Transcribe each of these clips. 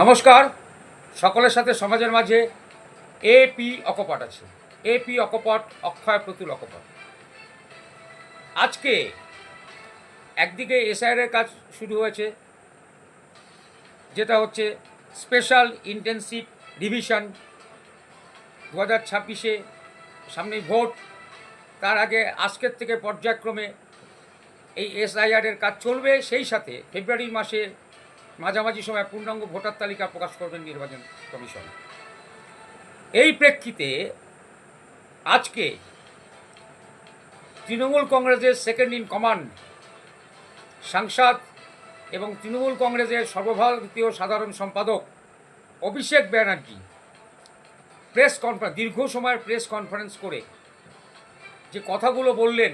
নমস্কার। সকলের সাথে সমাজের মাঝে এপি অকপট আছে। এপি অকপট, অক্ষয় প্রতুল অকপট। আজকে একদিকে এসআইআরের কাজ শুরু হয়েছে, যেটা হচ্ছে স্পেশাল ইন্টেন্সিভ ডিভিশন। দু হাজার ছাব্বিশে সামনে ভোট, তার আগে আজকের থেকে পর্যায়ক্রমে এই এসআইআরের কাজ চলবে। সেই সাথে ফেব্রুয়ারি মাসে মাঝামাঝি সময় পূর্ণাঙ্গ ভোটার তালিকা প্রকাশ করবেন নির্বাচন কমিশন। এই প্রেক্ষিতে আজকে তৃণমূল কংগ্রেসের সেকেন্ড ইন কমান্ড সাংসদ এবং তৃণমূল কংগ্রেসের সর্বভারতীয় সাধারণ সম্পাদক অভিষেক ব্যানার্জি প্রেস কনফারেন্স দীর্ঘ সময়ের প্রেস কনফারেন্স করে যে কথাগুলো বললেন,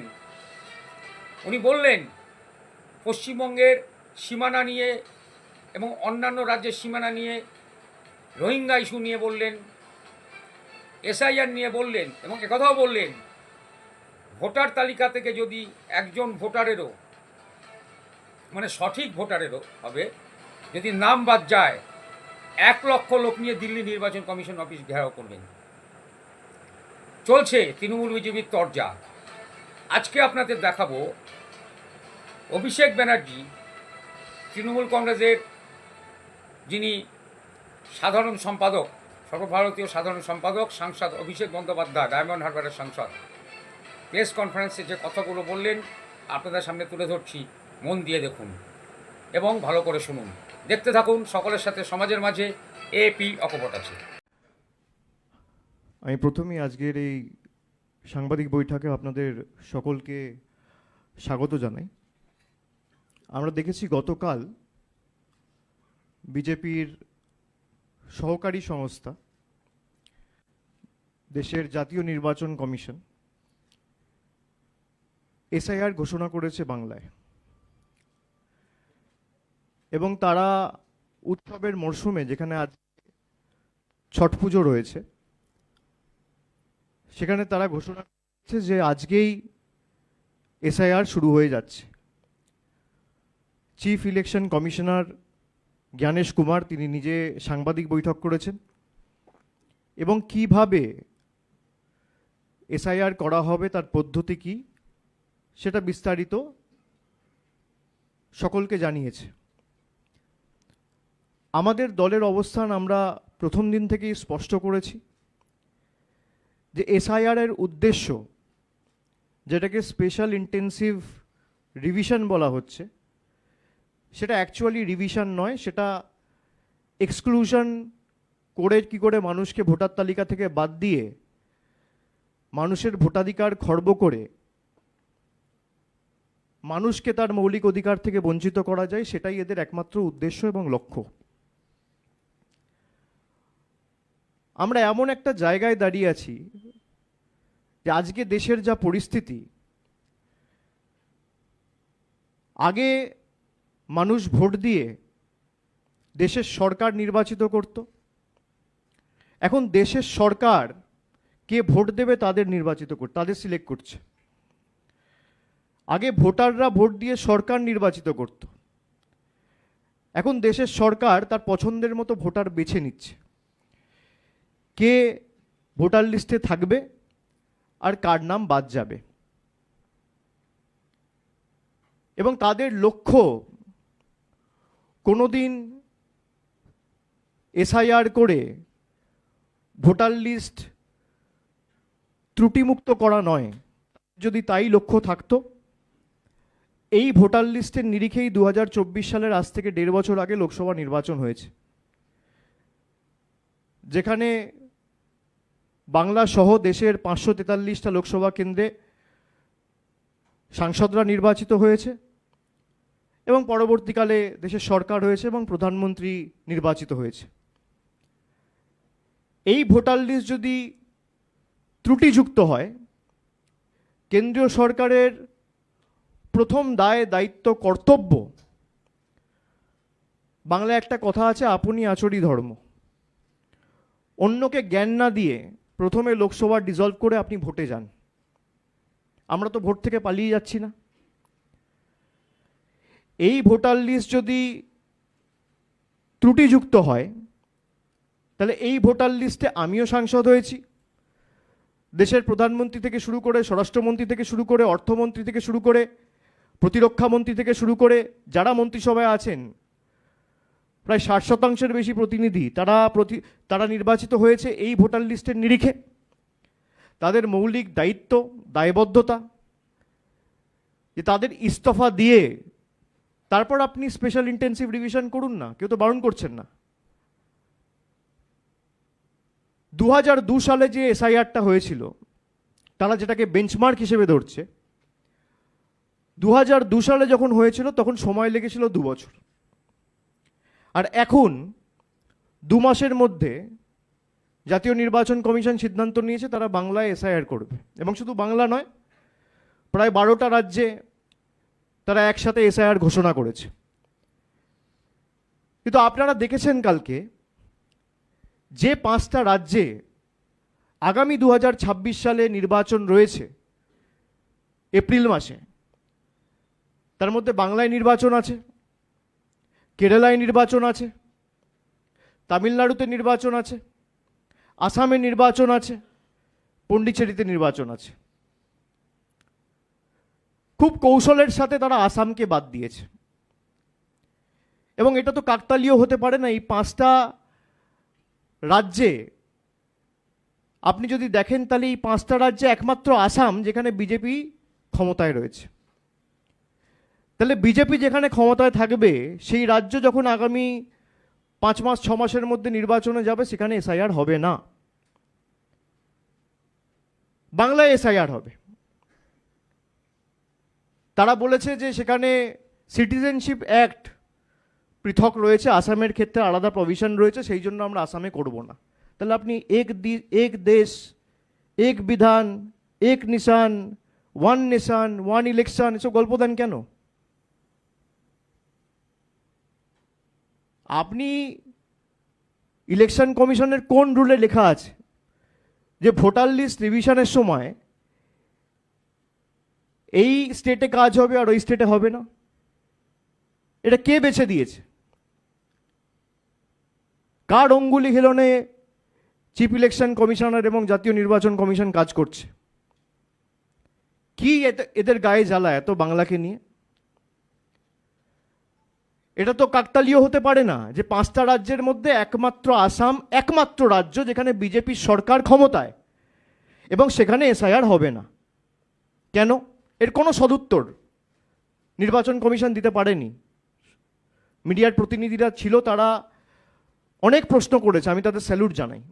উনি বললেন, পশ্চিমবঙ্গের সীমানা নিয়ে এবং অন্যান্য রাজ্যের সীমানা নিয়ে রোহিঙ্গা ইস্যু নিয়ে বললেন, এসআইআর নিয়ে বললেন এবং একথাও বললেন, ভোটার তালিকা থেকে যদি একজন ভোটারেরও মানে সঠিক ভোটারেরও হবে, যদি নাম বাদ যায়, এক লক্ষ লোক নিয়ে দিল্লি নির্বাচন কমিশন অফিস ঘেরাও করবেন। চলছে তৃণমূল বিজেপির তরজা। আজকে আপনাদের দেখাবো অভিষেক ব্যানার্জি তৃণমূল কংগ্রেসের যিনি সাধারণ সম্পাদক, সর্বভারতীয় সাধারণ সম্পাদক, সাংসদ অভিষেক বন্দ্যোপাধ্যায়, ডায়মন্ড হারবারের সাংসদ। প্রেস কনফারেন্সে যে কথাগুলো বললেন, আপনাদের সামনে তুলে ধরছি। মন দিয়ে দেখুন এবং ভালো করে শুনুন। দেখতে থাকুন, সকলের সাথে সমাজের মাঝে এপি অকপট আছে। আমি প্রথমেই আজকের এই সাংবাদিক বৈঠকে আপনাদের সকলকে স্বাগত জানাই। আমরা দেখেছি গতকাল বিজেপির সহকারী সংস্থা, দেশের জাতীয় নির্বাচন কমিশন, এসআইআর ঘোষণা করেছে বাংলায়। এবং তারা উৎসবের মরশুমে, যেখানে আজ ছট পুজো রয়েছে, সেখানে তারা ঘোষণা করেছে যে আজকেই এসআইআর শুরু হয়ে যাচ্ছে। Chief election commissioner Gyanesh Kumar, তিনি নিজে সাংবাদিক বৈঠক করেছেন। এবং কীভাবে এসআইআর করা হবে, তার পদ্ধতি কি, সেটা বিস্তারিত সকলকে জানিয়েছে। আমাদের দলের অবস্থান আমরা প্রথম দিন থেকেই স্পষ্ট করেছি যে এসআইআর এর উদ্দেশ্য, যেটাকে স্পেশাল ইন্টেন্সিভ রিভিশন বলা হচ্ছে সেটা অ্যাকচুয়ালি রিভিশন নয়, সেটা এক্সক্লুশন করে কি করে মানুষকে ভোটার তালিকা থেকে বাদ দিয়ে মানুষের ভোটাধিকার খর্ব করে মানুষকে তার মৌলিক অধিকার থেকে বঞ্চিত করা যায়, সেটাই এদের একমাত্র উদ্দেশ্য এবং লক্ষ্য। আমরা এমন একটা জায়গায় দাঁড়িয়ে আছি যে আজকে দেশের যা পরিস্থিতি, আগে মানুষ ভোট দিয়ে দেশের সরকার নির্বাচিত করত। এখন দেশের সরকার কে ভোট দেবে তাদের নির্বাচিত কর, তাদের সিলেক্ট করছে। আগে ভোটাররা ভোট দিয়ে সরকার নির্বাচিত করত। এখন দেশের সরকার তার পছন্দের মতো ভোটার বেছে নিচ্ছে। কে ভোটার লিস্টে থাকবে আর কার নাম বাদ যাবে। এবং তাদের লক্ষ্য কোনোদিন এসআইআর করে ভোটার লিস্ট ত্রুটিমুক্ত করা নয়, যদি তাই লক্ষ্য থাকতো, এই ভোটার লিস্টের নিরিখেই দু হাজার চব্বিশ সালের আজ থেকে দেড় বছর আগে লোকসভা নির্বাচন হয়েছে, যেখানে বাংলা সহ দেশের পাঁচশো তেতাল্লিশটা লোকসভা কেন্দ্রে সাংসদরা নির্বাচিত হয়েছে। এবং পরবর্তীকালে দেশের সরকার হয়েছে এবং প্রধানমন্ত্রী নির্বাচিত হয়েছে। এই ভোটার লিস্ট যদি ত্রুটিযুক্ত হয়, কেন্দ্রীয় সরকারের প্রথম দায় দায়িত্ব কর্তব্য, বাংলায় একটা কথা আছে, আপনি আচরি ধর্ম। অন্যকে জ্ঞান না দিয়ে প্রথমে লোকসভা ডিজলভ করে আপনি ভোটে যান। আমরা তো ভোট থেকে পালিয়ে যাচ্ছি না। এই ভোটার লিস্ট যদি ত্রুটিযুক্ত হয়, তাহলে এই ভোটার লিস্টে আমিও সাংসদ হয়েছি। দেশের প্রধানমন্ত্রী থেকে শুরু করে, স্বরাষ্ট্রমন্ত্রী থেকে শুরু করে, অর্থমন্ত্রী থেকে শুরু করে প্রতিরক্ষা মন্ত্রী থেকে শুরু করে, যারা মন্ত্রিসভায় আছেন, প্রায় ষাট শতাংশের বেশি প্রতিনিধি তারা প্রতি, তারা নির্বাচিত হয়েছে এই ভোটার লিস্টের নিরিখে। তাদের মৌলিক দায়িত্ব, দায়বদ্ধতা, যে তাদের ইস্তফা দিয়ে তারপর আপনি স্পেশাল ইন্টেন্সিভ রিভিশন করুন না, কেউ তো বারণ করছেন না। দু হাজার দু সালে যে এসআইআরটা হয়েছিল, তারা যেটাকে বেঞ্চমার্ক হিসেবে ধরছে দু হাজার দু সালে যখন হয়েছিল, তখন সময় লেগেছিল দু বছর। আর এখন, দু মাসের মধ্যে জাতীয় নির্বাচন কমিশন সিদ্ধান্ত নিয়েছে, তারা বাংলায় এসআইআর করবে। এবং শুধু বাংলা নয়, প্রায় বারোটা রাজ্যে তারা একসাথে এসআইআর ঘোষণা করেছে। কিন্তু আপনারা দেখেছেন কালকে যে পাঁচটা রাজ্যে আগামী দু হাজার ছাব্বিশ সালে নির্বাচন রয়েছে, এপ্রিল মাসে। তার মধ্যে বাংলায় নির্বাচন আছে, কেরালায় নির্বাচন আছে, তামিলনাড়ুতে নির্বাচন আছে, আসামে নির্বাচন আছে পণ্ডিচেরিতে নির্বাচন আছে। খুব কৌশলের সাথে তারা আসামকে বাদ দিয়েছে। এবং এটা তো কাকতালীয় হতে পারে না, এই পাঁচটা রাজ্যে আপনি যদি দেখেন তাহলে এই পাঁচটা রাজ্যে একমাত্র আসাম, যেখানে বিজেপি ক্ষমতায় রয়েছে। তাহলে বিজেপি যেখানে ক্ষমতায় থাকবে, সেই রাজ্য যখন আগামী পাঁচ মাস, ছ মাসের মধ্যে নির্বাচনে যাবে, সেখানে এসআইআর হবে না। বাংলায় এসআইআর হবে। তারা বলেছে যে সেখানে সিটিজেনশিপ অ্যাক্ট পৃথক রয়েছে, আসামের ক্ষেত্রে আলাদা প্রভিশন রয়েছে, সেই জন্য আমরা আসামে করব না। তাহলে আপনি এক দি- এক দেশ, এক বিধান, এক নিশান ওয়ান নেশান ওয়ান ইলেকশন এসব গল্প দেন কেন? আপনি ইলেকশন কমিশনের কোন রুলে লেখা আছে? যে ভোটার লিস্ট রিভিশনের সময় এই স্টেটে কাজ হবে আর ওই স্টেটে হবে না। এটা কে বেছে দিয়েছে? কার অঙ্গুলি হিলনে চিফ ইলেকশন কমিশনার এবং জাতীয় নির্বাচন কমিশন কাজ করছে? কি এদের গায়ে জ্বালা এত বাংলাকে নিয়ে? এটা তো কাকতালীয় হতে পারে না যে পাঁচটা রাজ্যের মধ্যে একমাত্র আসাম একমাত্র রাজ্য যেখানে বিজেপির সরকার ক্ষমতায় এবং সেখানে এসআইআর হবে না। কেন? এর কোনো সদুত্তর নির্বাচন কমিশন দিতে পারেনি। মিডিয়ার প্রতিনিধিরা ছিল, তারা অনেক প্রশ্ন করেছে, আমি তাদের স্যালুট জানাই।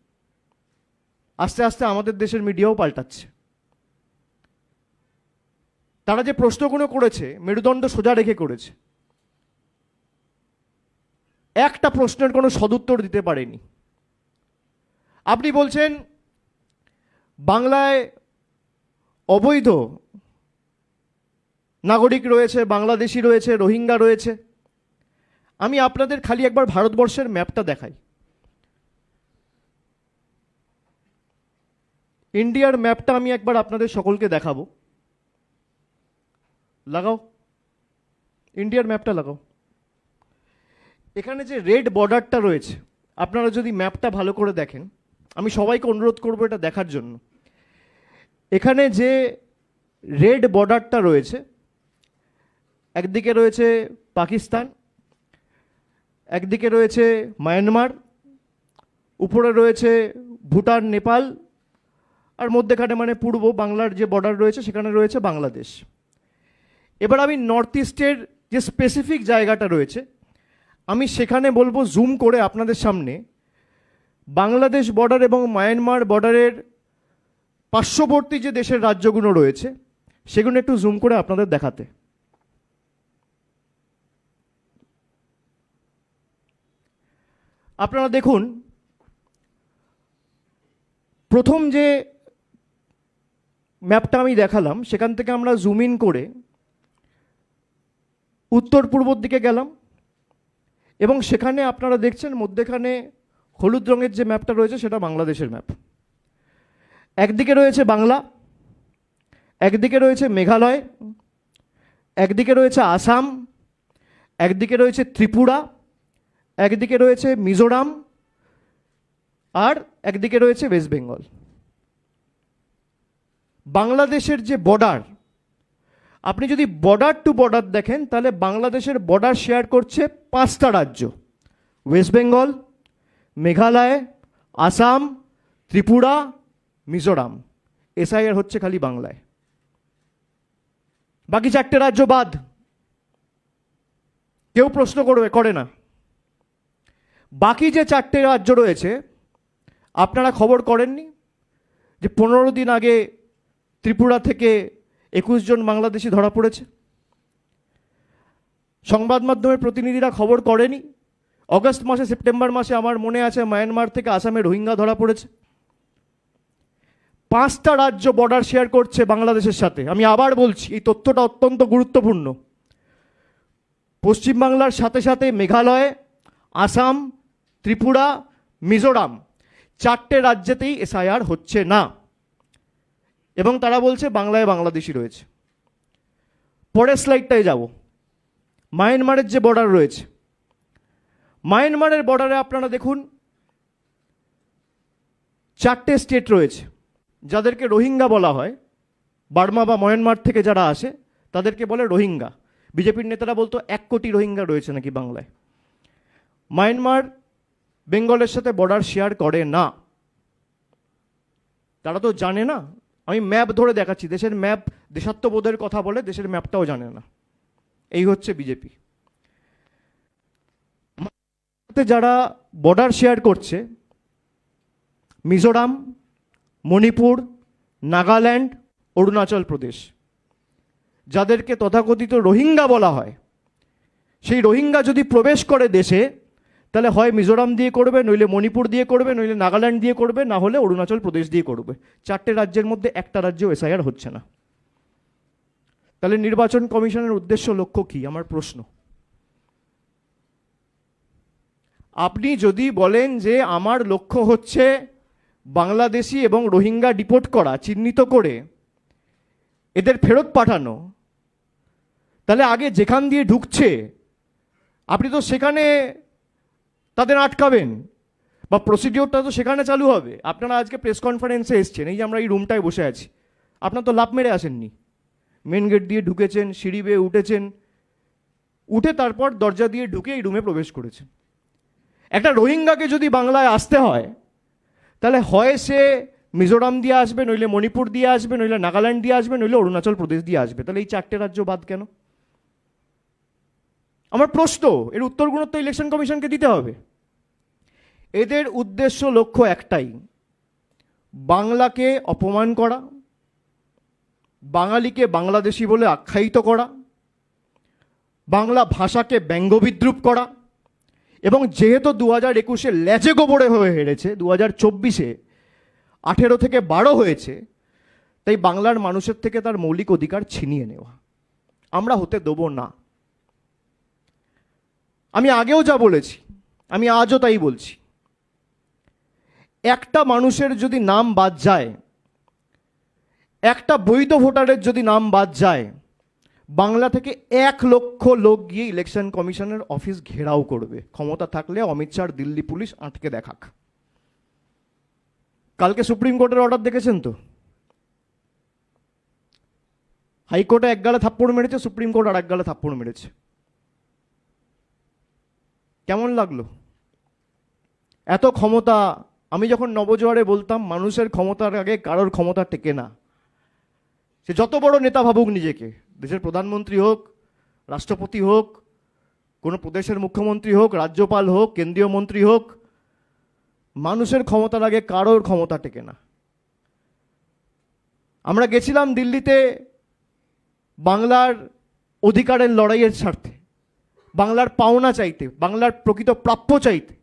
আস্তে আস্তে আমাদের দেশের মিডিয়াও পাল্টাচ্ছে। তারা যে প্রশ্নগুলো করেছে, মেরুদণ্ড সোজা রেখে করেছে। একটা প্রশ্নের কোনো সদুত্তর দিতে পারেনি। আপনি বলছেন, বাংলায় অবৈধ নাগরিক রয়েছে, বাংলাদেশি রয়েছে, রোহিঙ্গা রয়েছে। আমি আপনাদের খালি একবার ভারতবর্ষের ম্যাপটা দেখাই। ইন্ডিয়ার ম্যাপটা আমি একবার আপনাদের সকলকে দেখাবো। লাগাও। ইন্ডিয়ার ম্যাপটা লাগাও। এখানে যে রেড বর্ডারটা রয়েছে, আপনারা যদি ম্যাপটা ভালো করে দেখেন, আমি সবাইকে অনুরোধ করব এটা দেখার জন্য। এখানে যে রেড বর্ডারটা রয়েছে একদিকে রয়েছে পাকিস্তান, একদিকে রয়েছে মায়ানমার, উপরে রয়েছে ভুটান, নেপাল, আর মধ্যেখানে মানে পূর্ব বাংলার যে বর্ডার রয়েছে সেখানে রয়েছে বাংলাদেশ। এবার আমি নর্থ ইস্টের যে স্পেসিফিক জায়গাটা রয়েছে, আমি সেখানে বলব জুম করে আপনাদের সামনে। বাংলাদেশ বর্ডার এবং মায়ানমার বর্ডারের পার্শ্ববর্তী যে দেশের রাজ্যগুলো রয়েছে, সেগুলো একটু জুম করে আপনাদের দেখাতে। আপনারা দেখুন, প্রথম যে ম্যাপটা আমি দেখালাম, সেখান থেকে আমরা জুম ইন করে উত্তর পূর্বর দিকে গেলাম, এবং সেখানে আপনারা দেখছেন মধ্যেখানে হলুদ রঙের যে ম্যাপটা রয়েছে, সেটা বাংলাদেশের ম্যাপ। একদিকে রয়েছে বাংলা, একদিকে রয়েছে মেঘালয়, একদিকে রয়েছে আসাম, একদিকে রয়েছে ত্রিপুরা একদিকে রয়েছে মিজোরাম আর একদিকে রয়েছে ওয়েস্ট বেঙ্গল। বাংলাদেশের যে বর্ডার, আপনি যদি বর্ডার টু বর্ডার দেখেন, তাহলে বাংলাদেশের বর্ডার শেয়ার করছে পাঁচটা রাজ্য। West Bengal, Meghalaya, Assam, Tripura, Mizoram. SIR হচ্ছে খালি বাংলায়। বাকি চারটে রাজ্য বাদ। কেউ প্রশ্ন করবে, করে না। বাকি যে চারটে রাজ্য রয়েছে, আপনারা খবর করেননি যে পনেরো দিন আগে ত্রিপুরা থেকে একুশ জন বাংলাদেশি ধরা পড়েছে? সংবাদ মাধ্যমের প্রতিনিধিরা খবর করেনি। অগস্ট মাসে, সেপ্টেম্বর মাসে আমার মনে আছে মায়ানমার থেকে আসামে রোহিঙ্গা ধরা পড়েছে। পাঁচটা রাজ্য বর্ডার শেয়ার করছে বাংলাদেশের সাথে। আমি আবার বলছি, এই তথ্যটা অত্যন্ত গুরুত্বপূর্ণ। পশ্চিমবাংলার সাথে সাথে মেঘালয়, আসাম ত্রিপুরা, মিজোরাম চারটে রাজ্যেতেই এসআইআর হচ্ছে না। এবং তারা বলছে বাংলায় বাংলাদেশি রয়েছে। পরের স্লাইডটায় যাব। মায়ানমারের যে বর্ডার রয়েছে। মায়ানমারের বর্ডারে আপনারা দেখুন, চারটে স্টেট রয়েছে। যাদেরকে রোহিঙ্গা বলা হয়, বার্মা বা মায়ানমার থেকে যারা আসে, তাদেরকে বলে রোহিঙ্গা। বিজেপির নেতারা বলতো এক কোটি রোহিঙ্গা রয়েছে নাকি বাংলায়। মায়ানমার বেঙ্গলের সাথে বর্ডার শেয়ার করে না। তারা তো জানে না। আমি ম্যাপ ধরে দেখাচ্ছি। দেশের ম্যাপ দেশাত্মবোধের কথা বলে দেশের ম্যাপটাও জানে না। এই হচ্ছে বিজেপি যারা বর্ডার শেয়ার করছে, মিজোরাম, মণিপুর, নাগাল্যান্ড, অরুণাচল প্রদেশ, যাদেরকে তথাকথিত রোহিঙ্গা বলা হয়, সেই রোহিঙ্গা যদি প্রবেশ করে দেশে তাহলে হয় মিজোরাম দিয়ে করবে, নইলে মণিপুর দিয়ে করবে, নইলে নাগাল্যান্ড দিয়ে করবে, না হলে অরুণাচল প্রদেশ দিয়ে করবে। চারটে রাজ্যের মধ্যে একটা রাজ্য এসআইআর হচ্ছে না। তাহলে নির্বাচন কমিশনের উদ্দেশ্য লক্ষ্য কি? আমার প্রশ্ন। আপনি যদি বলেন যে আমার লক্ষ্য হচ্ছে বাংলাদেশি এবং রোহিঙ্গা ডিপোর্ট করা, চিহ্নিত করে, এদের ফেরত পাঠানো, তাহলে আগে যেখান দিয়ে ঢুকছে, আপনি তো সেখানে তাদের আটকাবেন। বা প্রসিডিওরটা তো সেখানে চালু হবে। আপনারা আজকে প্রেস কনফারেন্সে এসছেন, এই যে আমরা এই রুমটায় বসে আছি। আপনার তো লাভ মেরে আসেননি। মেন গেট দিয়ে ঢুকেছেন, সিঁড়ি বেয়ে উঠেছেন। উঠে তারপর দরজা দিয়ে ঢুকে এই রুমে প্রবেশ করেছেন। একটা রোহিঙ্গাকে যদি বাংলায় আসতে হয়, তাহলে হয় সে মিজোরাম দিয়ে আসবে, নইলে মণিপুর দিয়ে আসবে, নইলে নাগাল্যান্ড দিয়ে আসবে, নইলে অরুণাচল প্রদেশ দিয়ে আসবে। তাহলে এই চারটে রাজ্য বাদ কেন? আমার প্রশ্ন, এর উত্তরগুলো তো ইলেকশন কমিশনকে দিতে হবে। এদের উদ্দেশ্য লক্ষ্য একটাই, বাংলাকে অপমান করা, বাঙালিকে বাংলাদেশি বলে আখ্যায়িত করা, বাংলা ভাষাকে ব্যঙ্গ বিদ্রুপ করা, এবং যেহেতু দু হাজার একুশে ল্যাচে গোবরে হয়ে হেরেছে দু হাজার চব্বিশে আঠেরো থেকে বারো হয়েছে, তাই বাংলার মানুষের থেকে তার মৌলিক অধিকার ছিনিয়ে নেওয়া। আমরা হতে দেবো না। আমি আগেও যা বলেছি, আমি আজও তাই বলছি। একটা মানুষের যদি নাম বাদ যায়, একটা বৈধ ভোটারের যদি নাম বাদ যায়, বাংলা থেকে এক লক্ষ লোক গিয়ে ইলেকশন কমিশনের অফিস ঘেরাও করবে। ক্ষমতা থাকলে অমিত শাহ দিল্লি পুলিশ আটকে দেখাক। কালকে সুপ্রিম কোর্টের অর্ডার দেখেছেন তো? হাইকোর্টে এক গালে থাপ্পড় মেরেছে, সুপ্রিম কোর্ট আর এক গালে থাপ্পড় মেরেছে। কেমন লাগল? এত ক্ষমতা আমি যখন নবজোয়ারে বলতাম, মানুষের ক্ষমতার আগে কারোর ক্ষমতা টেকে না। সে যত বড় নেতা ভাবুক নিজেকে, দেশের প্রধানমন্ত্রী হোক, রাষ্ট্রপতি হোক, কোনো প্রদেশের মুখ্যমন্ত্রী হোক, রাজ্যপাল হোক, কেন্দ্রীয় মন্ত্রী হোক, মানুষের ক্ষমতার আগে কারোর ক্ষমতা টেকে না। আমরা গেছিলাম দিল্লিতে বাংলার অধিকারের লড়াইয়ের স্বার্থে, বাংলার পাওনা চাইতে, বাংলার প্রকৃত প্রাপ্য চাইতে।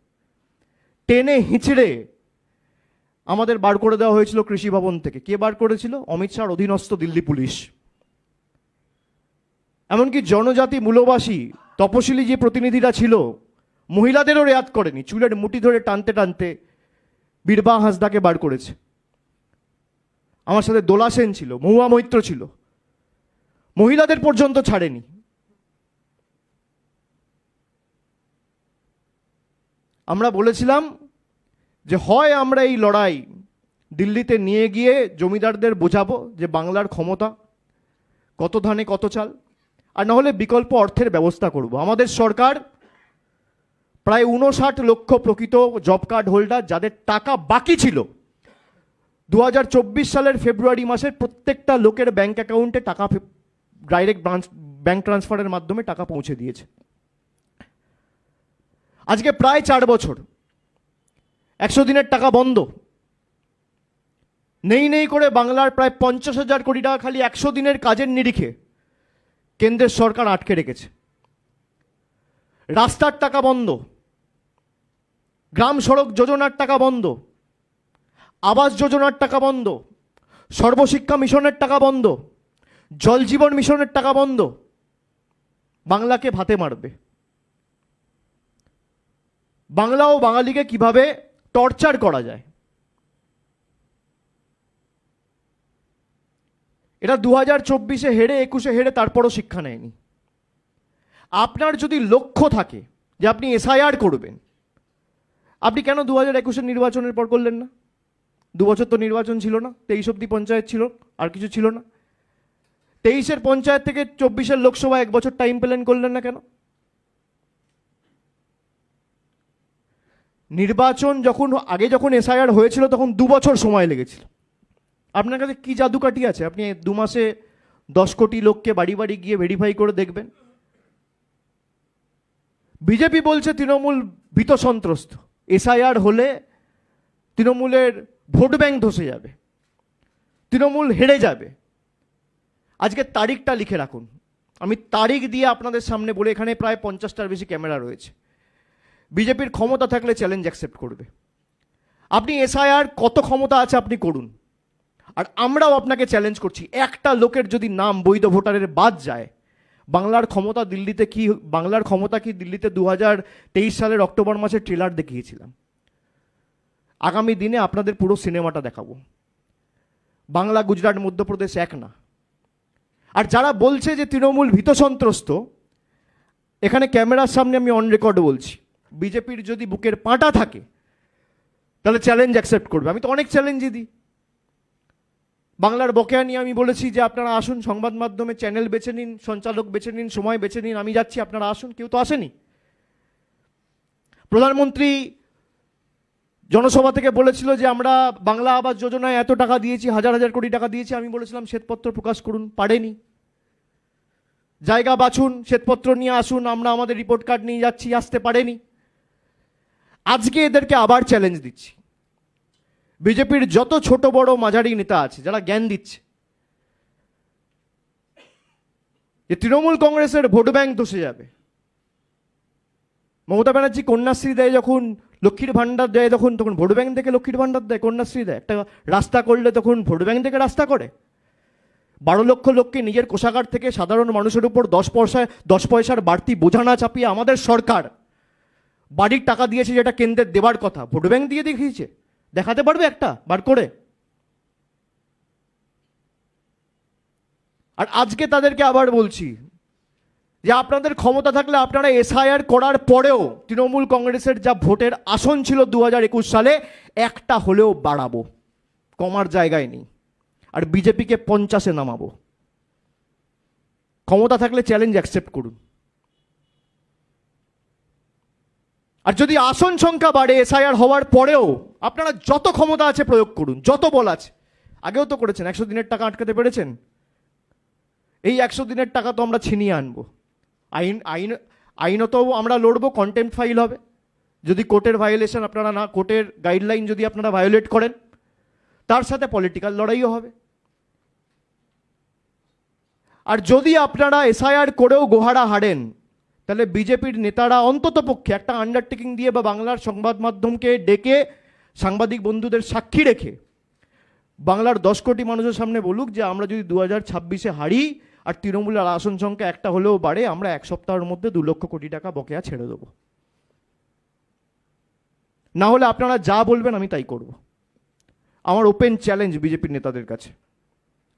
টেনে হিঁচড়ে আমাদের বার করে দেওয়া হয়েছিল কৃষি ভবন থেকে। কে বার করেছিল? অমিত শাহর অধীনস্থ দিল্লি পুলিশ। এমনকি জনজাতি মূলবাসী, তপশিলি যে প্রতিনিধিরা ছিল, মহিলাদেরও রেয়াত করেনি। চুলের মুটি ধরে টানতে টানতে বীরবা হাসদাকে বার করেছে। আমার সাথে দোলা সেন ছিল, মহুয়া মৈত্র ছিল। মহিলাদের পর্যন্ত ছাড়েনি। আমরা বলেছিলাম যে হয় আমরা এই লড়াই, দিল্লিতে নিয়ে গিয়ে জমিদারদের বোঝাবো যে বাংলার ক্ষমতা, কত ধানে কত চাল, আর না হলে বিকল্প অর্থের ব্যবস্থা করব। আমাদের সরকার প্রায় উনষাট লক্ষ প্রকৃত জব কার্ড হোল্ডার যাদের টাকা বাকি ছিল দু হাজার চব্বিশ সালের ফেব্রুয়ারি মাসের প্রত্যেকটা লোকের ব্যাংক অ্যাকাউন্টে টাকা ডাইরেক্ট ব্রাঞ্চ ব্যাঙ্ক ট্রান্সফারের মাধ্যমে টাকা পৌঁছে দিয়েছে। আজকে প্রায় চার বছর একশো দিনের টাকা বন্ধ। নেই নেই করে বাংলার প্রায় পঞ্চাশ হাজার কোটি টাকা খালি একশো দিনের কাজের নিরিখে কেন্দ্রের সরকার আটকে রেখেছে। রাস্তার টাকা বন্ধ। গ্রাম সড়ক যোজনার টাকা বন্ধ। আবাস যোজনার টাকা বন্ধ। সর্বশিক্ষা মিশনের টাকা বন্ধ। জল জীবন মিশনের টাকা বন্ধ। বাংলাকে ভাতে মারবে। বাংলা ও বাঙালিকে কীভাবে টর্চার করা যায়। এটা দু হাজার চব্বিশে হেরে, একুশে হেরে তারপরও শিক্ষা নেয়নি। আপনার যদি লক্ষ্য থাকে যে আপনি এসআইআর করবেন, আপনি কেন দু হাজার একুশের নির্বাচনের পর করলেন না? দু বছর তো নির্বাচন ছিল না, তেইশ অব্দি পঞ্চায়েত ছিল, আর কিছু ছিল না। তেইশের পঞ্চায়েত থেকে চব্বিশের লোকসভা এক বছর টাইম প্ল্যান করলেন না কেন? নির্বাচন যখন, আগে যখন এসআইআর হয়েছিল, তখন দু বছর সময় লেগেছিল। আপনার কাছে কি জাদুকাঠি আছে? আপনি দু মাসে দশ কোটি লোককে বাড়ি বাড়ি গিয়ে ভেরিফাই করে দেখবেন। বিজেপি বলছে তৃণমূল ভীত সন্ত্রস্ত। এসআইআর হলে তৃণমূলের ভোট ব্যাংক ধসে যাবে। তৃণমূল হেরে যাবে। আজকে তারিখটা লিখে রাখুন। আমি তারিখ দিয়ে আপনাদের সামনে বলে এখানে প্রায় পঞ্চাশটার বেশি ক্যামেরা রয়েছে। বিজেপির ক্ষমতা থাকলে চ্যালেঞ্জ অ্যাকসেপ্ট করবে। আপনি এসআইআর কত ক্ষমতা আছে আপনি করুন। আর আমরাও আপনাকে চ্যালেঞ্জ করছি। একটা লোকের যদি নাম বৈধ ভোটারের বাদ যায়, বাংলার ক্ষমতা দিল্লিতে কি, বাংলার ক্ষমতা কি দিল্লিতে দু হাজার তেইশ সালের অক্টোবর মাসে ট্রেলার দেখিয়েছিলাম। আগামী দিনে আপনাদের পুরো সিনেমাটা দেখাবো। বাংলা, গুজরাট, মধ্যপ্রদেশ এক না। আর যারা বলছে যে তৃণমূল ভীত সন্ত্রস্ত এখানে ক্যামেরার সামনে আমি অন রেকর্ড বলছি। বিজেপির যদি বুকের পাঁটা থাকে, তাহলে চ্যালেঞ্জ অ্যাকসেপ্ট করবে। আমি তো অনেক চ্যালেঞ্জই দিই। বাংলার বকেয়া নিয়ে আমি বলেছি যে, আপনারা আসুন, সংবাদ মাধ্যমে চ্যানেল বেছে নিন, সঞ্চালক বেছে নিন, সময় বেছে নিন, আমি যাচ্ছি, আপনারা আসুন, কেউ তো আসেনি। প্রধানমন্ত্রী জনসভা থেকে বলেছিল যে, আমরা বাংলা আবাস যোজনায় এত টাকা দিয়েছি, হাজার হাজার কোটি টাকা দিয়েছি, আমি বলেছিলাম, শ্বেতপত্র প্রকাশ করুন, পারেনি। জায়গা বাছুন, শ্বেতপত্র নিয়ে আসুন, আমরা আমাদের রিপোর্ট কার্ড নিয়ে যাচ্ছি, আসতে পারেনি। আজকে এদেরকে আবার চ্যালেঞ্জ দিচ্ছি। বিজেপির যত ছোট বড় মাঝারি নেতা আছে, যারা জ্ঞান দিচ্ছে, যে তৃণমূল কংগ্রেসের ভোট ব্যাংক ধসে যাবে। মমতা ব্যানার্জি কন্যাশ্রী দেয় যখন, লক্ষ্মীর ভাণ্ডার দেয় তখন তখন ভোট ব্যাংক থেকে লক্ষ্মীর ভাণ্ডার দেয় কন্যাশ্রী দেয়। একটা রাস্তা করলে তখন ভোট ব্যাংক থেকে রাস্তা করে। বারো লক্ষ লোককে নিজের কোষাগার থেকে সাধারণ মানুষের উপর দশ পয়সায় দশ পয়সার বাড়তি বোঝা না চাপিয়ে আমাদের সরকার বাড়ির টাকা দিয়েছে যেটা কেন্দ্রের দেবার কথা, ভোট ব্যাংক দিয়ে দেখিয়েছে। দেখাতে পারবে একটা, বার করে। আর আজকে তাদেরকে আবার বলছি যে আপনাদের ক্ষমতা থাকলে আপনারা এসআইআর করার পরেও তৃণমূল কংগ্রেসের যা ভোটের আসন ছিল দু হাজার একুশ সালে, একটা হলেও বাড়াবো। কমার জায়গায় নেই। আর বিজেপিকে পঞ্চাশে নামাবো। ক্ষমতা থাকলে চ্যালেঞ্জ অ্যাকসেপ্ট করুন। আর যদি আসন সংখ্যা বাড়ে এসআইআর হওয়ার পরেও আপনারা যত ক্ষমতা আছে প্রয়োগ করুন, যত বল আছে। আগেও তো করেছেন, একশো দিনের টাকা আটকাতে পেরেছেন? এই একশো দিনের টাকা তো আমরা ছিনিয়ে আনব। আইন আইন আইনত আমরা লড়বো কন্টেম্প ফাইল হবে। যদি কোর্টের ভায়োলেশন আপনারা না, কোর্টের গাইডলাইন যদি আপনারা ভায়োলেট করেন, তার সাথে পলিটিক্যাল লড়াইও হবে। আর যদি আপনারা এসআইআর করেও গোহারা হারেন তাহলে বিজেপির নেতারা অন্তত পক্ষে একটা আন্ডারটেকিং দিয়ে বা বাংলার সংবাদ মাধ্যমকে ডেকে, সাংবাদিক বন্ধুদের সাক্ষী রেখে, বাংলার দশ কোটি মানুষের সামনে বলুক যে আমরা যদি দু হাজার ছাব্বিশে হারি আর তৃণমূলের আসন সংখ্যা একটা হলেও বাড়ে, আমরা এক সপ্তাহের মধ্যে দু লক্ষ কোটি টাকা বকেয়া ছেড়ে দেবো। না হলে আপনারা যা বলবেন আমি তাই করব। আমার ওপেন চ্যালেঞ্জ বিজেপির নেতাদের কাছে।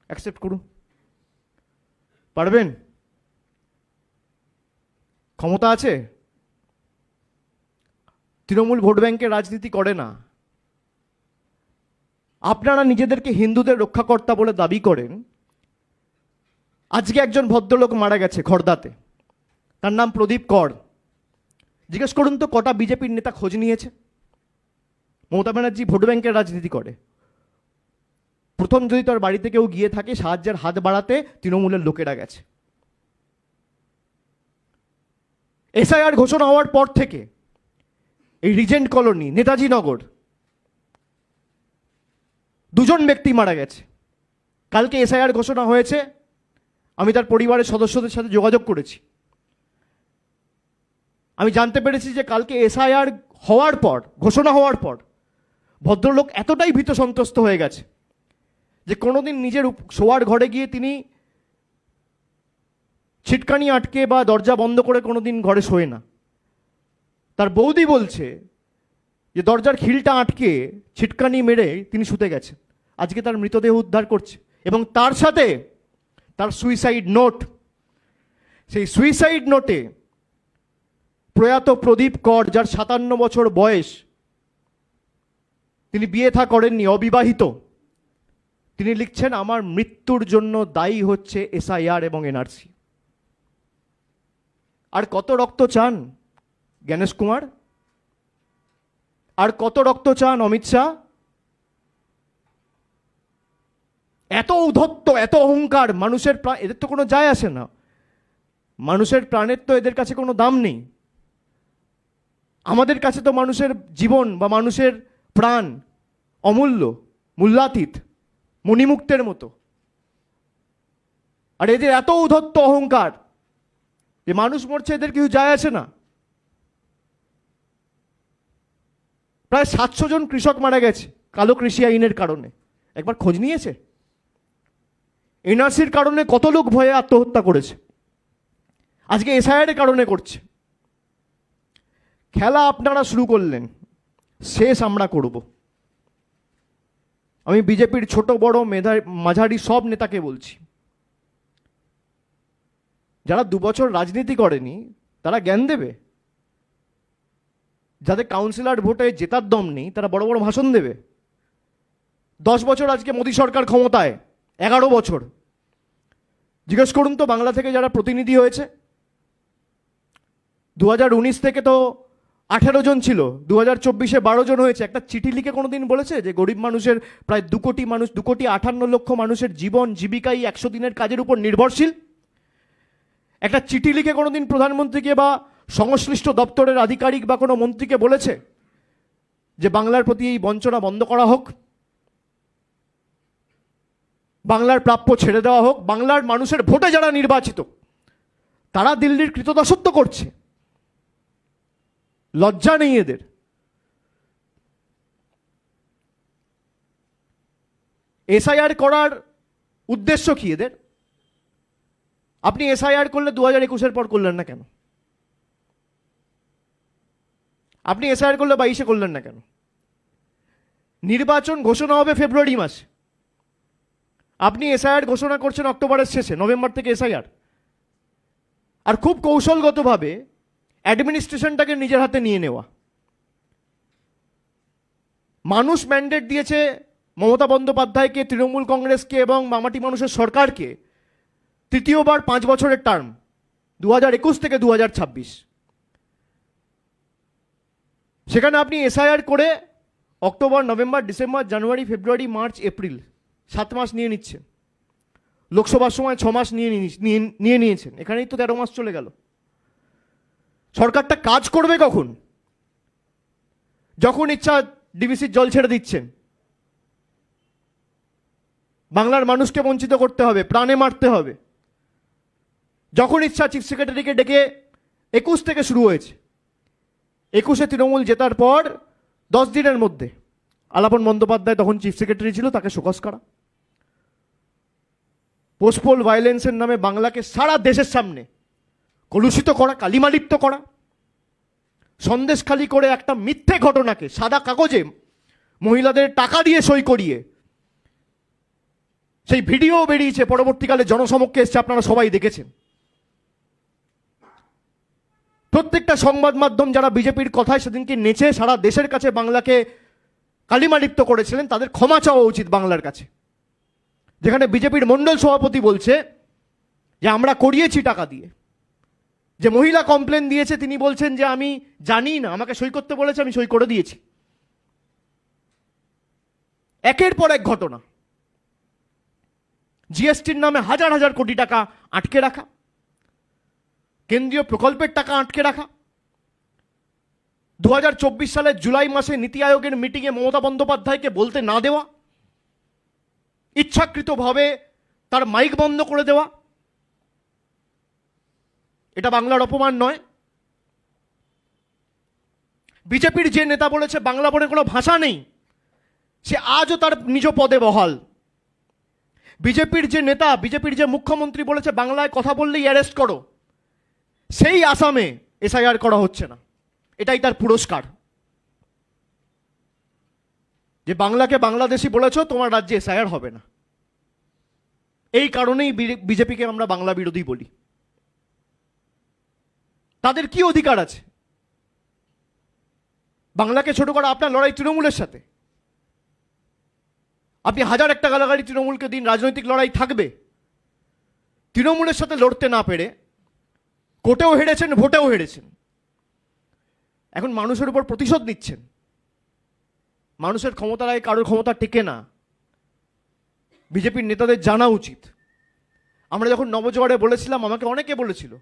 অ্যাকসেপ্ট করুন। পারবেন? ক্ষমতা আছে? তৃণমূল ভোট ব্যাংকের রাজনীতি করে না। আপনারা নিজেদেরকে হিন্দুদের রক্ষাকর্তা বলে দাবি করেন। আজকে একজন ভদ্রলোক মারা গেছে খর্দাতে। তার নাম প্রদীপ কর। জিজ্ঞেস করুন তো, কটা বিজেপির নেতা খোঁজ নিয়েছে? মমতা ব্যানার্জি ভোট ব্যাংকের রাজনীতি করে। প্রথম যদি তার বাড়িতে কেউ গিয়ে থাকে, সাহায্যের হাত বাড়াতে তৃণমূলের লোকেরা গেছে। এসআইআর ঘোষণা হওয়ার পর থেকে এই রিজেন্ট কলোনি, নেতাজি নগর, দুজন ব্যক্তি মারা গেছে। কালকে এসআইআর ঘোষণা হয়েছে, আমি তার পরিবারের সদস্যদের সাথে যোগাযোগ করেছি। আমি জানতে পেরেছি যে কালকে এসআইআর হওয়ার পর, ঘোষণা হওয়ার পর, ভদ্রলোক এতটাই ভীত সন্ত্রস্ত হয়ে গেছে যে কোনোদিন নিজের শোয়ার ঘরে গিয়ে তিনি ছিটকানি আটকে বা দরজা বন্ধ করে কোনোদিন ঘরে শোয় না। তার বৌদি বলছে যে, দরজার খিলটা আটকে, ছিটকানি মেরে তিনি শুতে গেছে আজকে তার মৃতদেহ উদ্ধার করছে। এবং তার সাথে তার সুইসাইড নোট সেই সুইসাইড নোটে প্রয়াত প্রদীপ কর, যার সাতান্ন বছর বয়স, তিনি বিয়ে থা করেননি, অবিবাহিত। তিনি লিখছেন, আমার মৃত্যুর জন্য দায়ী হচ্ছে এসআইআর এবং এনআরসি। আর কত রক্ত চান, জ্ঞানেশ কুমার? আর কত রক্ত চান, অমিত শাহ? এত ঔদ্ধত্য এত অহংকার, মানুষের প্রাণ এদের তো কোনো যায় আসে না। মানুষের প্রাণের তো এদের কাছে কোনো দাম নেই। আমাদের কাছে তো মানুষের জীবন বা মানুষের প্রাণ অমূল্য, মূল্যাতীত, মণিমুক্তের মতো। আর এদের এত উদ্ধত্ত অহংকার যে মানুষ মরছে, এদের কিছু যায় আসে না। প্রায় সাতশো জন কৃষক মারা গেছে, কালো কৃষি আইনের কারণে। একবার খোঁজ নিয়েছে? এনআরসির কারণে কত লোক ভয়ে আত্মহত্যা করেছে? আজকে এসআইআর কারণে করছে। খেলা আপনারা শুরু করলেন, শেষ আমরা করব। আমি বিজেপির ছোট, বড় মেধা মাঝারি সব নেতাকে বলছি। যারা দুবছর রাজনীতি করেনি, তারা জ্ঞান দেবে। যাদের কাউন্সিলর ভোটে জেতার দম নেই, তারা বড় বড় ভাষণ দেবে। দশ বছর আজকে মোদী সরকার ক্ষমতায়, এগারো বছর। জিজ্ঞেস করুন তো, বাংলা থেকে যারা প্রতিনিধি হয়েছে। দু হাজার উনিশ থেকে তো আঠেরো জন ছিল দু হাজার চব্বিশে বারো জন হয়েছে। একটা চিঠি লিখে কোনোদিন বলেছে যে, গরিব মানুষের প্রায় দু কোটি মানুষ, দু কোটি আঠান্ন লক্ষ মানুষের জীবন জীবিকাই একশো দিনের কাজের উপর নির্ভরশীল? একটা চিঠি লিখে কোনো দিন প্রধানমন্ত্রীকে বা সংশ্লিষ্ট দপ্তরের আধিকারিক বা কোনো মন্ত্রীকে বলেছে যে বাংলার প্রতি এই বঞ্চনা বন্ধ করা হোক, বাংলার প্রাপ্য ছেড়ে দেওয়া হোক, বাংলার মানুষের ভোটে যারা নির্বাচিত, তারা দিল্লির কৃতদাসত্ব করছে। লজ্জা নেই এদের। এসআইআর করার উদ্দেশ্য কি এদের? আপনি এসআইআর করলে দু হাজার একুশের পর করলেন না কেন? আপনি এসআইআর করলে বাইশে করলেন না কেন? নির্বাচন ঘোষণা হবে ফেব্রুয়ারি মাসে। আপনি এসআইআর ঘোষণা করছেন অক্টোবরের শেষে, নভেম্বর থেকে এসআইআর আর খুব কৌশলগতভাবে অ্যাডমিনিস্ট্রেশনটাকে নিজের হাতে নিয়ে নেওয়া। মানুষ ম্যান্ডেট দিয়েছে মমতা বন্দ্যোপাধ্যায়কে, তৃণমূল কংগ্রেসকে এবং মামাটি মানুষের সরকারকে তৃতীয়বার পাঁচ বছরের টার্ম দু হাজার একুশ থেকে দু হাজার ছাব্বিশ। সেখানে আপনি এসআইআর করে October, November, December, January, February, March, April সাত মাস নিয়ে নিচ্ছেন। লোকসভার সময় ছ মাস নিয়ে নিয়ে- নিয়ে- নিয়ে নিয়েছেন। এখানেই তো তেরো মাস চলে গেল। সরকারটা কাজ করবে কখন? যখন ইচ্ছা ডিবিসির জল ছেড়ে দিচ্ছেন। বাংলার মানুষকে বঞ্চিত করতে হবে, প্রাণে মারতে হবে। যখন ইচ্ছা চিফ সেক্রেটারিকে ডেকে একুশ থেকে শুরু হয়েছে। একুশে তৃণমূল জেতার পর দশ দিনের মধ্যে আলাপন বন্দ্যোপাধ্যায় তখন চিফ সেক্রেটারি ছিল, তাকে শোকস করা। পোস্টপোল ভায়োলেন্সের নামে বাংলাকে সারা দেশের সামনে কলুষিত করা, কালিমালিপ্ত করা। সন্দেশখালি করে একটা মিথ্যে ঘটনাকে সাদা কাগজে মহিলাদের টাকা দিয়ে সই করিয়ে সেই ভিডিও বেরিয়েছে, পরবর্তীকালে জনসমক্ষে এসছে, আপনারা সবাই দেখেছেন। প্রত্যেকটা সংবাদ মাধ্যম যারা বিজেপির কথায় সেদিনকে নেচে সারা দেশের কাছে বাংলাকে কালিমালিপ্ত করেছিলেন, তাদের ক্ষমা চাওয়া উচিত বাংলার কাছে। যেখানে বিজেপির মণ্ডল সভাপতি বলছে যে, আমরা করিয়েছি টাকা দিয়ে। যে, মহিলা কমপ্লেন দিয়েছে, তিনি বলছেন যে, আমি জানি না, আমাকে সই করতে বলেছে, আমি সই করে দিয়েছি। একের পর এক ঘটনা। জিএসটির নামে হাজার হাজার কোটি টাকা আটকে রাখা। কেন্দ্রীয় প্রকল্পের টাকা আটকে রাখা। দু হাজার চব্বিশ সালের জুলাই মাসে নীতি আয়োগের মিটিংয়ে মমতা বন্দ্যোপাধ্যায়কে বলতে না দেওয়া, ইচ্ছাকৃতভাবে তার মাইক বন্ধ করে দেওয়া, এটা বাংলার অপমান নয়। বিজেপির যে নেতা বলেছে, বাংলা বলে কোনো ভাষা নেই, সে আজও তার নিজ পদে বহাল। বিজেপির যে নেতা, বিজেপির যে মুখ্যমন্ত্রী বলেছে, বাংলায় কথা বললেই অ্যারেস্ট করো। সেই আসামে এসআইআর করা হচ্ছে না। এটাই তার পুরস্কার। যে বাংলাকে বাংলাদেশি বলেছ, তোমার রাজ্যে এসআইআর হবে না। এই কারণেই বিজেপিকে আমরা বাংলা বিরোধী বলি। তাদের কি অধিকার আছে? বাংলাকে ছোট করা আপনার লড়াই তৃণমূলের সাথে। আপনি হাজার একটা গালাগালি তৃণমূলকে দিন, রাজনৈতিক লড়াই থাকবে। তৃণমূলের সাথে লড়তে না পেরে কোর্টেও হেরেছেন, ভোটেও হেরেছেন। এখন মানুষের উপর প্রতিশোধ নিচ্ছেন। মানুষের ক্ষমতায় কারোর ক্ষমতা টেকে না। বিজেপির নেতাদের জানা উচিত। আমরা যখন নবজোয়ারে বলেছিলাম, আমাকে অনেকে বলেছিল,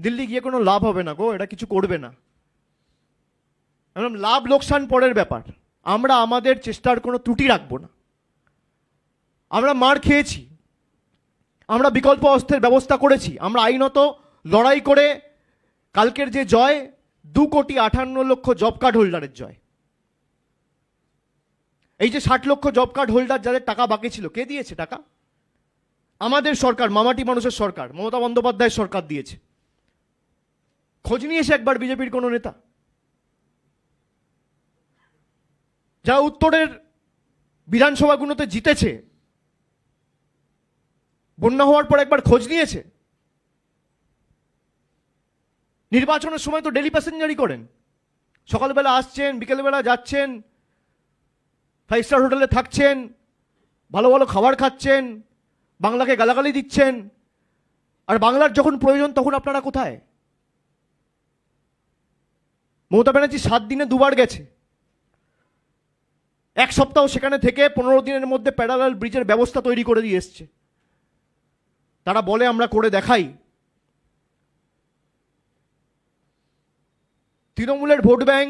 দিল্লি গিয়ে কোনো লাভ হবে না গো, এটা কিছু করবে না। লাভ, লোকসান পরের ব্যাপার। আমরা আমাদের চেষ্টার কোনো ত্রুটি রাখব না। আমরা মার খেয়েছি। আমরা বিকল্প অস্ত্রের ব্যবস্থা করেছি। আমরা আইনত লড়াই করে কালকের যে জয়, দু কোটি আটান্ন লক্ষ জব কার্ড হোল্ডারের জয়। এই যে ষাট লক্ষ জব কার্ড হোল্ডার যাদের টাকা বাকি ছিল, কে দিয়েছে টাকা? আমাদের সরকার, মামাটি মানুষের সরকার, মমতা বন্দ্যোপাধ্যায়ের সরকার দিয়েছে। খোঁজ নিয়েছে একবার বিজেপির কোনো নেতা? যারা উত্তরের বিধানসভাগুলোতে জিতেছে, বন্যা হওয়ার পর একবার খোঁজ নিয়েছে? নির্বাচনের সময় তো ডেলি প্যাসেঞ্জারই করেন। সকালবেলা আসছেন, বিকেলবেলা যাচ্ছেন ফাইভ স্টার হোটেলে থাকছেন, ভালো ভালো খাবার খাচ্ছেন, বাংলাকে গালাগালি দিচ্ছেন। আর বাংলার যখন প্রয়োজন তখন আপনারা কোথায়? মমতা ব্যানার্জি সাত দিনে দুবার গেছে। এক সপ্তাহ সেখানে থেকে পনেরো দিনের মধ্যে প্যারালাল ব্রিজের ব্যবস্থা তৈরি করে দিয়ে এসছে। তারা বলে, আমরা করে দেখাই। তৃণমূলের ভোট ব্যাংক